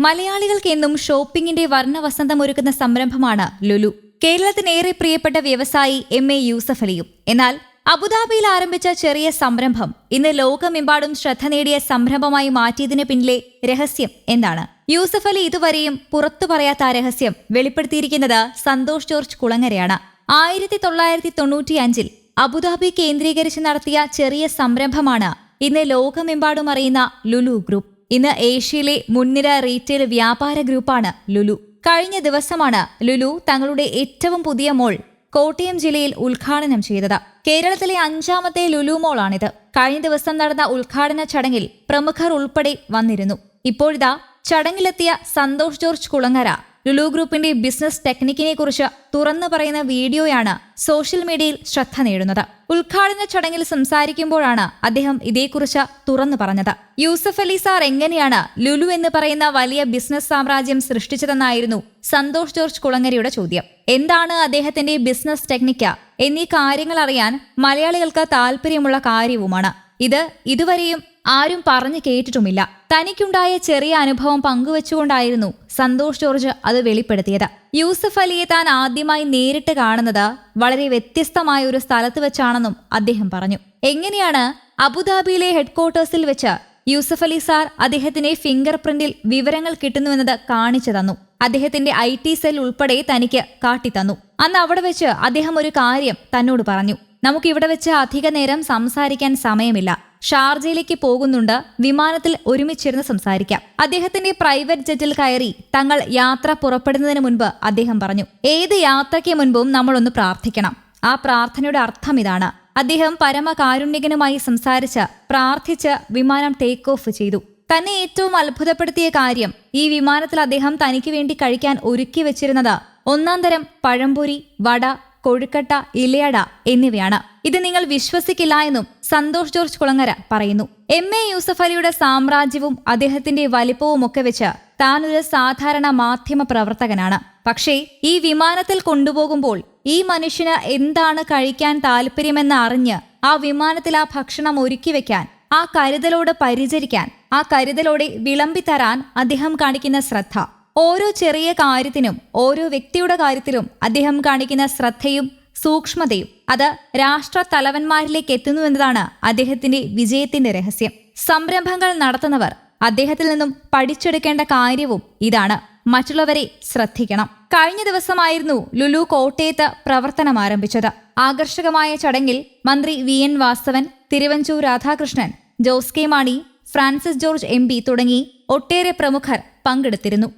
മലയാളികൾക്ക് എന്നും ഷോപ്പിംഗിന്റെ വർണവസന്തമൊരുക്കുന്ന സംരംഭമാണ് ലുലു. കേരളത്തിനേറെ പ്രിയപ്പെട്ട വ്യവസായി എം. എ. യൂസഫ് അലിയും. എന്നാൽ അബുദാബിയിൽ ആരംഭിച്ച ചെറിയ സംരംഭം ഇന്ന് ലോകമെമ്പാടും ശ്രദ്ധ നേടിയ സംരംഭമായി മാറ്റിയതിനു പിന്നിലെ രഹസ്യം എന്താണ്? യൂസഫ് അലി ഇതുവരെയും പുറത്തു പറയാത്ത ആ രഹസ്യം വെളിപ്പെടുത്തിയിരിക്കുന്നത് സന്തോഷ് ജോർജ് കുളങ്ങരയാണ്. ആയിരത്തി തൊള്ളായിരത്തി തൊണ്ണൂറ്റിയഞ്ചിൽ അബുദാബി കേന്ദ്രീകരിച്ച് നടത്തിയ ചെറിയ സംരംഭമാണ് ഇന്ന് ലോകമെമ്പാടും അറിയുന്ന ലുലു ഗ്രൂപ്പ്. ഇന്ന് ഏഷ്യയിലെ മുൻനിര റീറ്റെയിൽ വ്യാപാര ഗ്രൂപ്പാണ് ലുലു. കഴിഞ്ഞ ദിവസമാണ് ലുലു തങ്ങളുടെ ഏറ്റവും പുതിയ മോൾ കോട്ടയം ജില്ലയിൽ ഉദ്ഘാടനം ചെയ്തത്. കേരളത്തിലെ അഞ്ചാമത്തെ ലുലു മോളാണിത്. കഴിഞ്ഞ ദിവസം നടന്ന ഉദ്ഘാടന ചടങ്ങിൽ പ്രമുഖർ ഉൾപ്പെടെ വന്നിരുന്നു. ഇപ്പോഴിതാ ചടങ്ങിലെത്തിയ സന്തോഷ് ജോർജ് കുളങ്ങര ലുലു ഗ്രൂപ്പിന്റെ ബിസിനസ് ടെക്നിക്കിനെ കുറിച്ച് തുറന്നു പറയുന്ന വീഡിയോയാണ് സോഷ്യൽ മീഡിയയിൽ ശ്രദ്ധ നേടുന്നത്. ഉദ്ഘാടന ചടങ്ങിൽ സംസാരിക്കുമ്പോഴാണ് അദ്ദേഹം ഇതേക്കുറിച്ച് തുറന്നു പറഞ്ഞത്. യൂസഫ് അലി സാർ എങ്ങനെയാണ് ലുലു എന്ന് പറയുന്ന വലിയ ബിസിനസ് സാമ്രാജ്യം സൃഷ്ടിച്ചതെന്നായിരുന്നു സന്തോഷ് ജോർജ് കുളങ്ങരയുടെ ചോദ്യം. എന്താണ് അദ്ദേഹത്തിന്റെ ബിസിനസ് ടെക്നിക്ക? എന്നീ കാര്യങ്ങൾ അറിയാൻ മലയാളികൾക്ക് താല്പര്യമുള്ള കാര്യവുമാണ്. ഇത് ഇതുവരെയും ആരും പറഞ്ഞു കേട്ടിട്ടുമില്ല. തനിക്കുണ്ടായ ചെറിയ അനുഭവം പങ്കുവച്ചുകൊണ്ടായിരുന്നു സന്തോഷ് ജോർജ് അത് വെളിപ്പെടുത്തിയത്. യൂസഫ് അലിയെ താൻ ആദ്യമായി നേരിട്ട് കാണുന്നത് വളരെ വ്യത്യസ്തമായ ഒരു സ്ഥലത്ത് വെച്ചാണെന്നും അദ്ദേഹം പറഞ്ഞു. എങ്ങനെയാണ് അബുദാബിയിലെ ഹെഡ്ക്വാർട്ടേഴ്സിൽ വെച്ച് യൂസഫ് അലി സാർ അദ്ദേഹത്തിന്റെ ഫിംഗർ പ്രിന്റിൽ വിവരങ്ങൾ കിട്ടുന്നുവെന്നത് കാണിച്ചു തന്നു. അദ്ദേഹത്തിന്റെ ഐ ടി സെൽ ഉൾപ്പെടെ തനിക്ക് കാട്ടിത്തന്നു അന്ന് അവിടെ വെച്ച് അദ്ദേഹം ഒരു കാര്യം തന്നോട് പറഞ്ഞു. നമുക്ക് ഇവിടെ വെച്ച് അധിക നേരം സംസാരിക്കാൻ സമയമില്ല. ഷാർജയിലേക്ക് പോകുന്നുണ്ട്. വിമാനത്തിൽ ഒരുമിച്ചിരുന്ന് സംസാരിക്കാം. അദ്ദേഹത്തിന്റെ പ്രൈവറ്റ് ജെറ്റിൽ കയറി തങ്ങൾ യാത്ര പുറപ്പെടുന്നതിന് മുൻപ് അദ്ദേഹം പറഞ്ഞു ഏത് യാത്രയ്ക്ക് മുൻപും നമ്മളൊന്ന് പ്രാർത്ഥിക്കണം. ആ പ്രാർത്ഥനയുടെ അർത്ഥം ഇതാണ് അദ്ദേഹം പരമകാരുണ്യകനുമായി സംസാരിച്ച് പ്രാർത്ഥിച്ച് വിമാനം ടേക്ക് ഓഫ് ചെയ്തു. തന്നെ ഏറ്റവും അത്ഭുതപ്പെടുത്തിയ കാര്യം ഈ വിമാനത്തിൽ അദ്ദേഹം തനിക്ക് വേണ്ടി കഴിക്കാൻ ഒരുക്കി വെച്ചിരുന്നത് ഒന്നാം തരം പഴംപൊരി വട കൊഴുക്കട്ട ഇലയട എന്നിവയാണ്. ഇത് നിങ്ങൾ വിശ്വസിക്കില്ല എന്നും സന്തോഷ് ജോർജ് കുളങ്ങര പറയുന്നു. എം എ യൂസഫ് അലിയുടെ സാമ്രാജ്യവും അദ്ദേഹത്തിന്റെ വലിപ്പവും ഒക്കെ വെച്ച് താൻ ഒരു സാധാരണ മാധ്യമ പ്രവർത്തകനാണ്. പക്ഷേ ഈ വിമാനത്തിൽ കൊണ്ടുപോകുമ്പോൾ ഈ മനുഷ്യന് എന്താണ് കഴിക്കാൻ താല്പര്യമെന്ന് അറിഞ്ഞ് ആ വിമാനത്തിൽ ആ ഭക്ഷണം ഒരുക്കി വെക്കാൻ ആ കരുതലോട് പരിചരിക്കാൻ ആ കരുതലോടെ വിളമ്പിത്തരാൻ അദ്ദേഹം കാണിക്കുന്ന ശ്രദ്ധ. ഓരോ ചെറിയ കാര്യത്തിനും ഓരോ വ്യക്തിയുടെ കാര്യത്തിലും അദ്ദേഹം കാണിക്കുന്ന ശ്രദ്ധയും സൂക്ഷ്മതയും അത് രാഷ്ട്ര തലവന്മാരിലേക്ക് എത്തുന്നു എന്നതാണ് അദ്ദേഹത്തിന്റെ വിജയത്തിന്റെ രഹസ്യം. സംരംഭങ്ങൾ നടത്തുന്നവർ അദ്ദേഹത്തിൽ നിന്നും പഠിച്ചെടുക്കേണ്ട കാര്യവും ഇതാണ്. മറ്റുള്ളവരെ ശ്രദ്ധിക്കണം. കഴിഞ്ഞ ദിവസമായിരുന്നു ലുലു കോട്ടയത്ത് പ്രവർത്തനം ആരംഭിച്ചത്. ആകർഷകമായ ചടങ്ങിൽ മന്ത്രി V N Vasavan Thiruvanchoor Radhakrishnan Jose K Mani Francis George M തുടങ്ങി ഒട്ടേറെ പ്രമുഖർ പങ്കെടുത്തിരുന്നു.